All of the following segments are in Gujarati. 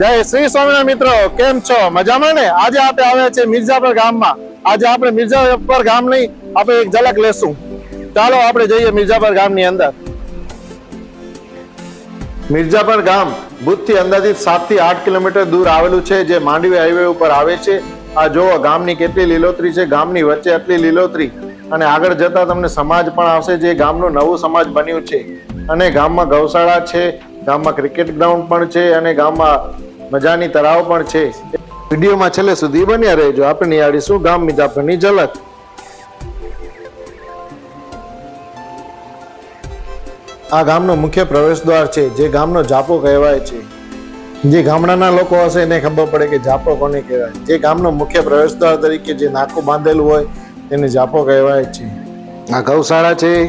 જય શ્રી સ્વામિનારાયણ મિત્રો, કેમ છો? મજામાં ને? આજે આપણે આવ્યા છે મિર્જાપર ગામમાં. આજે આપણે મિર્જાપર નહીં, આપણે એક ઝલક લેશું. ચાલો આપણે જઈએ મિર્જાપર ગામની અંદર. મિર્જાપર ગામ ભૂતથી અંદાજિત સાતથી આઠ કિલોમીટર દૂર આવેલું છે, જે માંડવી હાઈવે ઉપર આવે છે. આ જોવો, ગામની કેટલી લીલોતરી છે, ગામની વચ્ચે આટલી લીલોતરી. અને આગળ જતા તમને સમાજ પણ આવશે, જે ગામનું નવું સમાજ બન્યું છે. અને ગામમાં ગૌશાળા છે, ગામમાં ક્રિકેટ ગ્રાઉન્ડ પણ છે, અને ગામમાં મજાની તળાવ પણ છે. વિડીયોમાં છેલ્લે સુધી બન્યા રહેજો. આપણે નિહાળીશું. ગામ મિર્જાપરની ઝલક. આ ગામનો મુખ્ય પ્રવેશ દ્વાર છે, જે ગામનો જાપો કહેવાય છે. જે ગામડાના લોકો હશે એને ખબર પડે કે જાપો કોને કહેવાય. જે ગામનો મુખ્ય પ્રવેશ દ્વાર તરીકે જે નાકું બાંધેલું હોય, તેને જાપો કહેવાય છે. આ ગૌશાળા છે.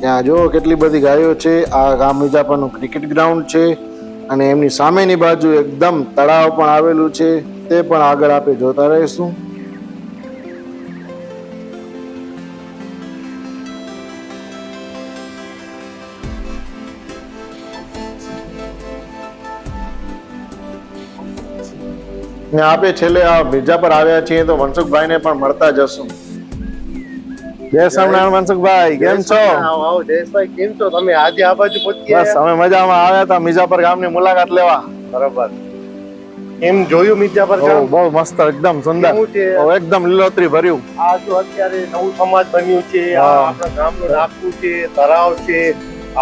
ત્યાં જો કેટલી બધી ગાયો છે. આ ગામ મિર્જાપરનું ક્રિકેટ ગ્રાઉન્ડ છે. અને એમની સામેની બાજુ એકદમ તળાવ પણ આવેલું છે. તે પણ આગળ આપણે જોતા રહીશું. ને આપે છેલ્લે આ મિર્જાપર આવ્યા છીએ તો મનસુખભાઈને પણ મળતા જશું. જય સ્વામિનારાયણ મનસુખભાઈ કેમ છો? આવો આવો જયેશભાઈ કેમ છો? તમે આજે આ બાજુ પહોંચી બસ અમે મજામાં આવ્યા હતા મિર્જાપર ગામની મુલાકાત લેવા. બરોબર. કેમ જોયું મિર્જાપર ગામ? બહુ મસ્ત એકદમ સુંદર. કેવું છે? બહુ એકદમ લીલોતરી ભર્યું. આ જો અત્યારે નવું સમાજ બન્યું છે આપણા ગામનું છે તળાવ છે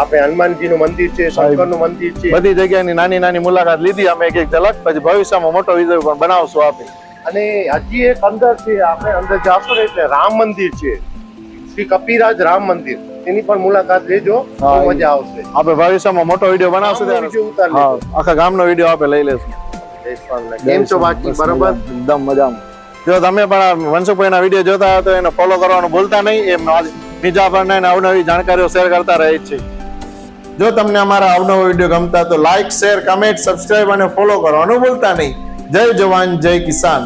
આપણે હનુમાનજીનું મંદિર છે શંકરનું મંદિર છે. બધી જગ્યાની નાની નાની મુલાકાત લીધી અમે એક એક ઝલક પછી ભવિષ્યમાં મોટો વિજય પણ બનાવશું આપે. અને હજી એક અંદર છે આપણે અંદર જાશો ને એટલે રામ મંદિર છે. શ્રી કપિરાજ રામ મંદિર. એની પણ મુલાકાત લેજો મજા આવશે. આપણે ભવિષ્યમાં મોટો વીડિયો બનાવશું ત્યારે. આખા ગામનો વીડિયો આપણે લઈ લેશું. કેમ છો બાકી? બરોબર? એકદમ મજામાં. જો તમે પણ વંશુભાઈના વીડિયો જોતા હોય તો એને ફોલો કરવાનું ભૂલતા નહીં. એમ બીજા પણ અવનવી જાણકારીઓ શેર કરતા રહે છે. જો તમને અમારા અવનવો વીડિયો ગમતા તો લાઇક શેર કમેન્ટ સબસ્ક્રાઇબ અને ફોલો કરવાનું ભૂલતા નહીં. જય જવાન જય કિસાન.